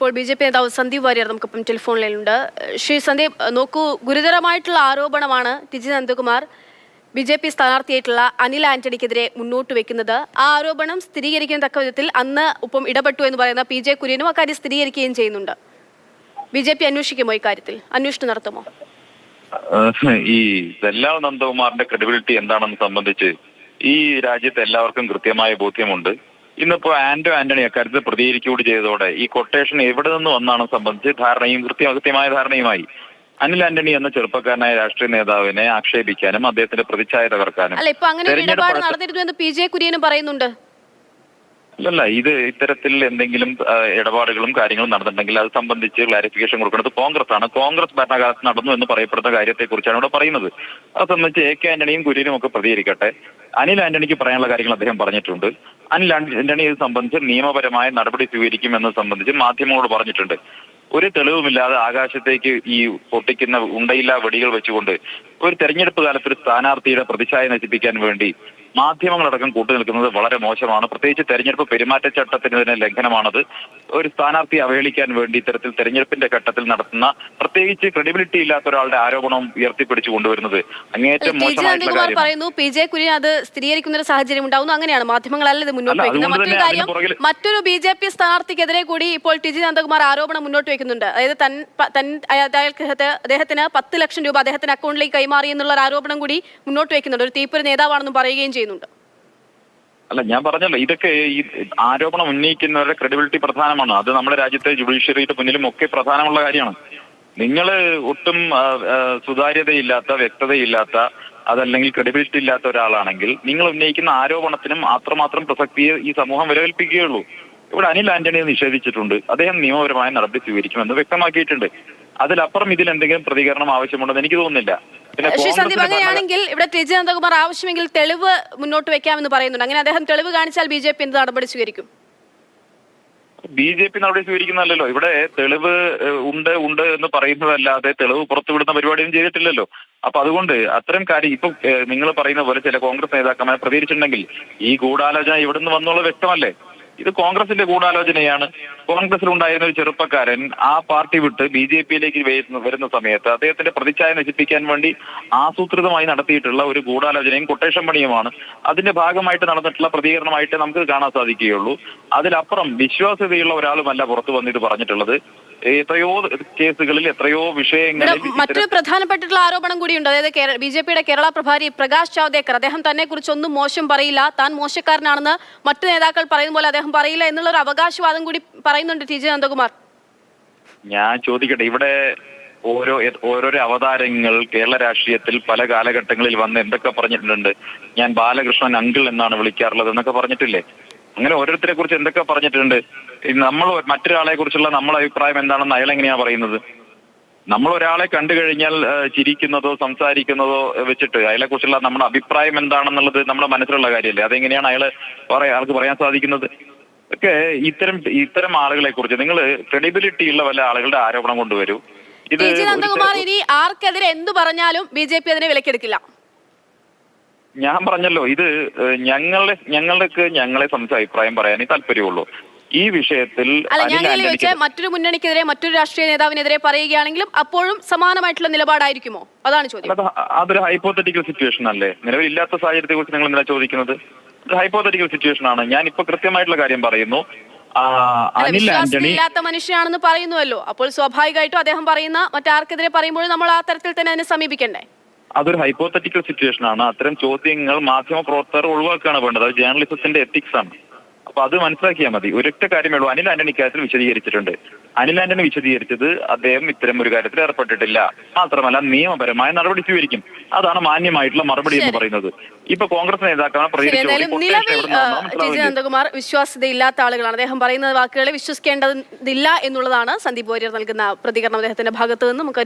നമുക്കിപ്പോൾ B J P നേതാവ് സന്ദീപ് വാര്യർ നമുക്കിപ്പം ടെലിഫോണിലുണ്ട്. ശ്രീ സന്ദീപ് നോക്കൂ ഗുരുതരമായിട്ടുള്ള ആരോപണമാണ് T G Nandakumar B J P സ്ഥാനാർത്ഥിയായിട്ടുള്ള Anil ആന്റണിക്കെതിരെ മുന്നോട്ട് വെക്കുന്നത്. ആ ആരോപണം സ്ഥിരീകരിക്കുന്ന തക്ക വിധത്തിൽ അന്ന് ഒപ്പം ഇടപെട്ടു എന്ന് പറയുന്ന പി ജെ കുര്യനും അക്കാര്യം സ്ഥിരീകരിക്കുകയും ചെയ്യുന്നുണ്ട്. ബി ജെ പി അന്വേഷിക്കുമോ ഇക്കാര്യത്തിൽ അന്വേഷണം നടത്തുമോ? ഈ ദല്ലാൽ നന്ദകുമാറിന്റെ ക്രെഡിബിലിറ്റി എന്താണെന്ന് സംബന്ധിച്ച് ഈ രാജ്യത്ത് എല്ലാവർക്കും കൃത്യമായ ബോധ്യമുണ്ട്. ഇന്നിപ്പോ ആന്റോ ആന്റണി അക്കാര്യത്തിൽ പ്രതികരിച്ചുകൂടി ചെയ്തതോടെ ഈ കൊട്ടേഷൻ എവിടെ നിന്ന് വന്നാണ് സംബന്ധിച്ച് ധാരണയും കൃത്യ കൃത്യമായ ധാരണയുമായി അനിൽ ആന്റണി എന്ന ചെറുപ്പക്കാരനായ രാഷ്ട്രീയ നേതാവിനെ ആക്ഷേപിക്കാനും അദ്ദേഹത്തിന്റെ പ്രതിച്ഛായ തകർക്കാനും തെരഞ്ഞെടുപ്പ് നടന്നിരുന്നു എന്ന് പി ജെ കുര്യനും പറയുന്നുണ്ട്. അല്ലല്ല ഇത് ഇത്തരത്തിൽ എന്തെങ്കിലും ഇടപാടുകളും കാര്യങ്ങളും നടന്നിട്ടുണ്ടെങ്കിൽ അത് സംബന്ധിച്ച് ക്ലാരിഫിക്കേഷൻ കൊടുക്കുന്നത് കോൺഗ്രസ് ആണ് കോൺഗ്രസ് ഭരണകാലത്ത് നടന്നു എന്ന് പറയപ്പെടുന്ന കാര്യത്തെക്കുറിച്ചാണ് ഇവിടെ പറയുന്നത്. അത് സംബന്ധിച്ച് എ കെ ആന്റണിയും കുര്യനും ഒക്കെ പ്രതികരിക്കട്ടെ. അനിൽ ആന്റണിക്ക് പറയാനുള്ള കാര്യങ്ങൾ അദ്ദേഹം പറഞ്ഞിട്ടുണ്ട്. അനിൽ ആന്റണി ഇത് സംബന്ധിച്ച് നിയമപരമായ നടപടി സ്വീകരിക്കുമെന്ന് സംബന്ധിച്ച് മാധ്യമങ്ങളോട് പറഞ്ഞിട്ടുണ്ട്. ഒരു തെളിവുമില്ലാതെ ആകാശത്തേക്ക് ഈ പൊട്ടിക്കുന്ന ഉണ്ടയില്ലാ വെടികൾ വെച്ചുകൊണ്ട് ഒരു തെരഞ്ഞെടുപ്പ് കാലത്ത് ഒരു സ്ഥാനാർത്ഥിയുടെ പ്രതിച്ഛായ നശിപ്പിക്കാൻ വേണ്ടി മാധ്യമങ്ങളടക്കം കൂട്ടുനിൽക്കുന്നത് വളരെ മോശമാണ്. പ്രത്യേകിച്ച് തെരഞ്ഞെടുപ്പ് പെരുമാറ്റച്ചട്ടത്തിന് തന്നെ ലംഘനമാണത്. ഒരു സ്ഥാനാർത്ഥി അവഹേളിക്കാൻ വേണ്ടി ഇത്തരത്തിൽ തെരഞ്ഞെടുപ്പിന്റെ ഘട്ടത്തിൽ നടത്തുന്ന പ്രത്യേകിച്ച് ക്രെഡിബിലിറ്റി ഇല്ലാത്ത ഒരാളുടെ ആരോപണം ഉയർത്തിപ്പിടിച്ചു കൊണ്ടുവരുന്നത് അങ്ങേറ്റം മോശമായിട്ടുള്ള കാര്യം പറയുന്നു പി. ജെ. കുര്യൻ അത് സ്ഥിരീകരിക്കുന്ന ഒരു സാഹചര്യം ഉണ്ടാവുന്നു. അങ്ങനെയാണ്. മാധ്യമങ്ങളല്ല ഇത് മുന്നോട്ട് വെക്കുന്നത് മറ്റൊരു കാര്യം മറ്റൊരു ബി. ജെ. പി. സ്ഥാനാർത്ഥിക്കെതിരെ കൂടി ഇപ്പോൾ ടി. ജി. നന്ദകുമാർ ആരോപണം മുന്നോട്ട് വെക്കുന്നുണ്ട് അതായത് തൻ തൻ അദ്ദേഹത്തിന് പത്ത് ലക്ഷം രൂപ അദ്ദേഹത്തിന്റെ അക്കൗണ്ടിലേക്ക് കൈമാറി എന്നുള്ള ആരോപണം കൂടി മുന്നോട്ട് വെക്കുന്നുണ്ട് ഒരു തീപ്പൊരു നേതാവാണെന്നും പറയുകയും ചെയ്യുന്നുണ്ട്. അല്ല ഞാൻ പറഞ്ഞല്ലോ ഇതൊക്കെ ഈ ആരോപണം ഉന്നയിക്കുന്നവരുടെ ക്രെഡിബിലിറ്റി പ്രധാനമാണ്. അത് നമ്മുടെ രാജ്യത്തെ ജുഡീഷ്യറിയുടെ മുന്നിലും ഒക്കെ പ്രധാനമുള്ള കാര്യമാണ്. നിങ്ങൾ ഒട്ടും സുതാര്യതയില്ലാത്ത വ്യക്തതയില്ലാത്ത അതല്ലെങ്കിൽ ക്രെഡിബിലിറ്റി ഇല്ലാത്ത ഒരാളാണെങ്കിൽ നിങ്ങൾ ഉന്നയിക്കുന്ന ആരോപണത്തിനും അത്രമാത്രം പ്രസക്തിയെ ഈ സമൂഹം വിലകൽപ്പിക്കുകയുള്ളൂ. ഇവിടെ അനിൽ ആന്റണിയെ നിഷേധിച്ചിട്ടുണ്ട്. അദ്ദേഹം നിയമപരമായ നടപടി സ്വീകരിക്കുമെന്ന് വ്യക്തമാക്കിയിട്ടുണ്ട്. അതിലപ്പുറം ഇതിൽ എന്തെങ്കിലും പ്രതികരണം ആവശ്യമുണ്ടെന്ന് എനിക്ക് തോന്നുന്നില്ല. ശ്രീ സന്ദീപ് അങ്ങനെയാണെങ്കിൽ ഇവിടെ ടി നന്ദകുമാർ ആവശ്യമെങ്കിൽ തെളിവ് മുന്നോട്ട് വെക്കാമെന്ന് പറയുന്നുണ്ട്. അങ്ങനെ അദ്ദേഹം തെളിവ് കാണിച്ചാൽ ബി ജെ പി എന്ത് നടപടി സ്വീകരിക്കും? ബി ജെ പി നടപടി സ്വീകരിക്കുന്നതല്ലോ ഇവിടെ തെളിവ് ഉണ്ട് ഉണ്ട് എന്ന് പറയുന്നതല്ലാതെ തെളിവ് പുറത്തുവിടുന്ന പരിപാടിയൊന്നും ചെയ്തിട്ടില്ലല്ലോ. അപ്പൊ അതുകൊണ്ട് അത്തരം കാര്യം ഇപ്പൊ നിങ്ങൾ പറയുന്ന പോലെ ചില കോൺഗ്രസ് നേതാക്കന്മാരെ പ്രതികരിച്ചിട്ടുണ്ടെങ്കിൽ ഈ ഗൂഢാലോചന ഇവിടുന്ന് വന്നുള്ള വ്യക്തമല്ലേ? ഇത് കോൺഗ്രസിന്റെ ഗൂഢാലോചനയാണ്. കോൺഗ്രസിൽ ഉണ്ടായിരുന്ന ഒരു ചെറുപ്പക്കാരൻ ആ പാർട്ടി വിട്ട് ബി ജെ പിയിലേക്ക് വരുന്ന സമയത്ത് അദ്ദേഹത്തിന്റെ പ്രതിച്ഛായ നശിപ്പിക്കാൻ വേണ്ടി ആസൂത്രിതമായി നടത്തിയിട്ടുള്ള ഒരു ഗൂഢാലോചനയും കൊട്ടേഷൻ പണിയുമാണ്. അതിന്റെ ഭാഗമായിട്ട് നടന്നിട്ടുള്ള പ്രതികരണമായിട്ട് നമുക്ക് കാണാൻ സാധിക്കുകയുള്ളൂ. അതിലപ്പുറം വിശ്വാസ്യതയുള്ള ഒരാളുമല്ല പുറത്തു വന്ന് ഇത് പറഞ്ഞിട്ടുള്ളത്. എത്രയോ കേസുകളിൽ എത്രയോ വിഷയങ്ങൾ വിഷയങ്ങളിൽ മറ്റൊരു പ്രധാനപ്പെട്ടിട്ടുള്ള ആരോപണം കൂടിയുണ്ട്. അതായത് ബി ജെ പിയുടെ കേരള പ്രഭാരി പ്രകാശ് ജാവ്ദേക്കർ അദ്ദേഹം തന്നെ കുറിച്ചൊന്നും മോശം പറയില്ല. താൻ മോശക്കാരനാണെന്ന് മറ്റു നേതാക്കൾ പറയുന്ന പോലെ അദ്ദേഹം പറയില്ല എന്നുള്ള ഒരു അവകാശവാദം കൂടി പറയുന്നുണ്ട് ടി. ജെ. നന്ദകുമാർ ഞാൻ ചോദിക്കട്ടെ ഇവിടെ ഓരോ ഓരോരോ അവതാരങ്ങൾ കേരള രാഷ്ട്രീയത്തിൽ പല കാലഘട്ടങ്ങളിൽ വന്ന് എന്തൊക്കെ പറഞ്ഞിട്ടുണ്ട്? ഞാൻ ബാലകൃഷ്ണൻ അങ്കിൾ എന്നാണ് വിളിക്കാറുള്ളത് എന്നൊക്കെ പറഞ്ഞിട്ടില്ലേ? അങ്ങനെ ഓരോരുത്തരെ കുറിച്ച് എന്തൊക്കെ പറഞ്ഞിട്ടുണ്ട്? നമ്മൾ മറ്റൊരാളെ കുറിച്ചുള്ള നമ്മളെ അഭിപ്രായം എന്താണെന്ന് അയാൾ എങ്ങനെയാ പറയുന്നത്? നമ്മൾ ഒരാളെ കണ്ടു കഴിഞ്ഞാൽ ചിരിക്കുന്നതോ സംസാരിക്കുന്നതോ വെച്ചിട്ട് അയാളെ കുറിച്ചുള്ള നമ്മുടെ അഭിപ്രായം എന്താണെന്നുള്ളത് നമ്മുടെ മനസ്സിലുള്ള കാര്യമല്ലേ? അതെങ്ങനെയാണ് അയാൾ പറയാ ആൾക്ക് പറയാൻ സാധിക്കുന്നത്? ഒക്കെ ഇത്തരം ഇത്തരം ആളുകളെ കുറിച്ച് നിങ്ങൾ ക്രെഡിബിലിറ്റി ഉള്ള വല്ല ആളുകളുടെ ആരോപണം കൊണ്ടുവരൂ. ഇത് നന്ദകുമാർ ഇനി ആർക്കെതിരെ എന്തു പറഞ്ഞാലും ബി ജെ പി അതിനെ വിലക്കെടുക്കില്ല. ഞാൻ പറഞ്ഞല്ലോ ഇത് ഞങ്ങളുടെ ഞങ്ങളെ ഞങ്ങൾക്ക് ഞങ്ങളെ സംബന്ധിച്ച് അഭിപ്രായം പറയാനേ താല്പര്യമുള്ളൂ. ഈ വിഷയത്തിൽ അല്ല ഞാൻ ചോദിച്ചാൽ മറ്റൊരു മുന്നണിക്കെതിരെ മറ്റൊരു രാഷ്ട്രീയ നേതാവിനെതിരെ പറയുകയാണെങ്കിലും അപ്പോഴും സമാനമായിട്ടുള്ള നിലപാടായിരിക്കുമോ? അതാണ് ചോദ്യം. അതൊരു ഹൈപ്പോത്തറ്റിക്കൽ സിറ്റുവേഷൻ അല്ലേ? നിലവിലില്ലാത്ത സാഹചര്യത്തെ കുറിച്ച് നിങ്ങൾ എന്താ ചോദിക്കുന്നത്? ഹൈപ്പോത്തറ്റിക്കൽ സിറ്റുവേഷൻ ആണ്. ഞാൻ ഇപ്പൊ കൃത്യമായിട്ടുള്ള കാര്യം പറയുന്നു. ഇല്ലാത്ത മനുഷ്യനാണെന്ന് പറയുന്നുവല്ലോ. അപ്പോൾ സ്വാഭാവികമായിട്ടും അദ്ദേഹം പറയുന്ന മറ്റാർക്കെതിരെ പറയുമ്പോഴും നമ്മൾ ആ തരത്തിൽ തന്നെ അതിനെ സമീപിക്കണ്ടേ? അതൊരു ഹൈപ്പോത്തറ്റിക്കൽ സിറ്റുവേഷൻ ആണ്. അത്തരം ചോദ്യങ്ങൾ മാധ്യമ പ്രവർത്തകർ ഒഴിവാക്കുകയാണ് വേണ്ടത്. അത് ജേർണലിസത്തിന്റെ എത്തിക്സ് ആണ്. അപ്പൊ അത് മനസ്സിലാക്കിയാൽ മതി. ഒരൊറ്റ കാര്യമേ ഉള്ളൂ. അനിൽ ആന്റണി ഇക്കാര്യത്തിൽ വിശദീകരിച്ചിട്ടുണ്ട്. അനിൽ ആന്റണി വിശദീകരിച്ചത് അദ്ദേഹം ഇത്തരം ഒരു കാര്യത്തിൽ ഏർപ്പെട്ടിട്ടില്ല. മാത്രമല്ല നിയമപരമായ നടപടി സ്വീകരിക്കും. അതാണ് മാന്യമായിട്ടുള്ള മറുപടി എന്ന് പറയുന്നത്. ഇപ്പൊ കോൺഗ്രസ് നേതാക്കളാണ് നന്ദകുമാർ വിശ്വാസ്യതയില്ലാത്ത ആളുകളാണ്. അദ്ദേഹം പറയുന്ന വാക്കുകളെ വിശ്വസിക്കേണ്ടതില്ല എന്നുള്ളതാണ് സന്ദീപ് വാര്യർ നൽകുന്ന പ്രതികരണം അദ്ദേഹത്തിന്റെ ഭാഗത്ത് നിന്ന് നമുക്ക്